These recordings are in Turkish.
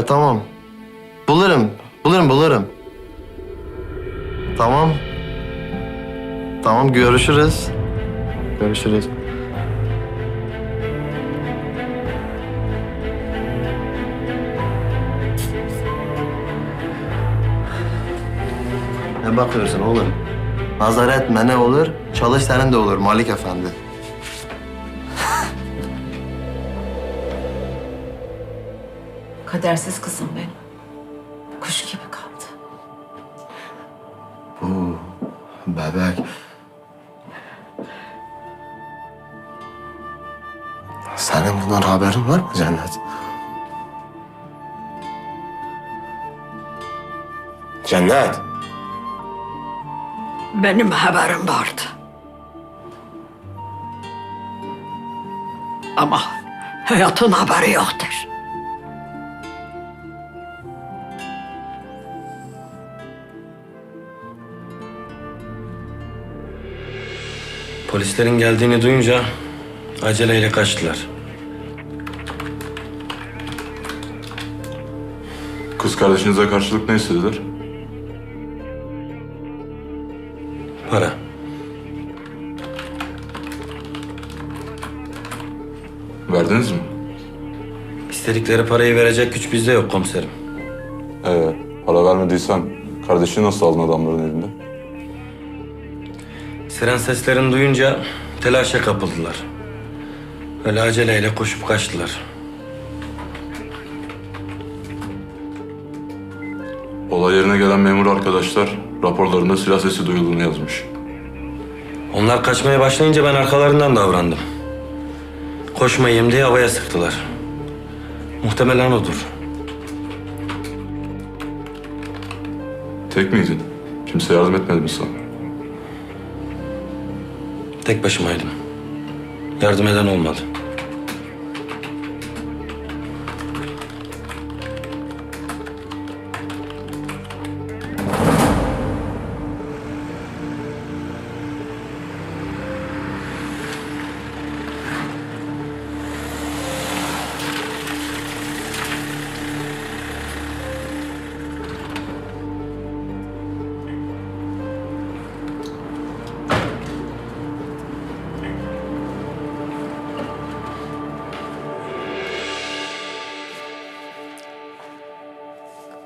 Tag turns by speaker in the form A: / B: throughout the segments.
A: E, tamam. Bulurum. Bulurum bulurum. Tamam. Tamam görüşürüz. Görüşürüz. Ne bakıyorsun oğlum? Nazar etme olur? Çalış senin de olur Malik Efendi.
B: Kadersiz kızım benim. Kuş gibi kaldı.
A: Oo, bebek. Senin bundan haberin var mı Cennet? Cennet.
B: Benim haberim vardı. Ama hayatın haberi yoktur.
C: Polislerin geldiğini duyunca aceleyle kaçtılar.
D: Kız kardeşinize karşılık ne istediler?
C: Para.
D: Verdiniz mi?
C: İstedikleri parayı verecek güç bizde yok komiserim.
D: Ee, para vermediysen kardeşini nasıl aldın adamların elinden?
C: Siren seslerini duyunca telaşa kapıldılar. Öyle aceleyle koşup kaçtılar.
D: Olay yerine gelen memur arkadaşlar raporlarında silah sesi duyulduğunu yazmış.
C: Onlar kaçmaya başlayınca ben arkalarından davrandım. Koşmayayım diye havaya sıktılar. Muhtemelen odur.
D: Tek miydin? Kimse yardım etmedi mi sana?
C: Tek başımaydım. Yardım eden olmadı.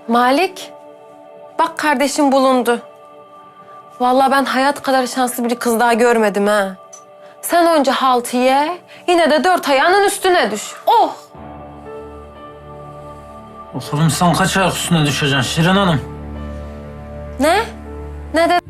E: Malik, bak kardeşim bulundu. Vallahi ben hayat kadar şanslı bir kız daha görmedim ha. Sen önce haltı ye, yine de dört ayağının üstüne düş. Oh!
F: Oğlum sen kaç ayak üstüne düşeceksin Şirin Hanım?
E: Ne? Ne de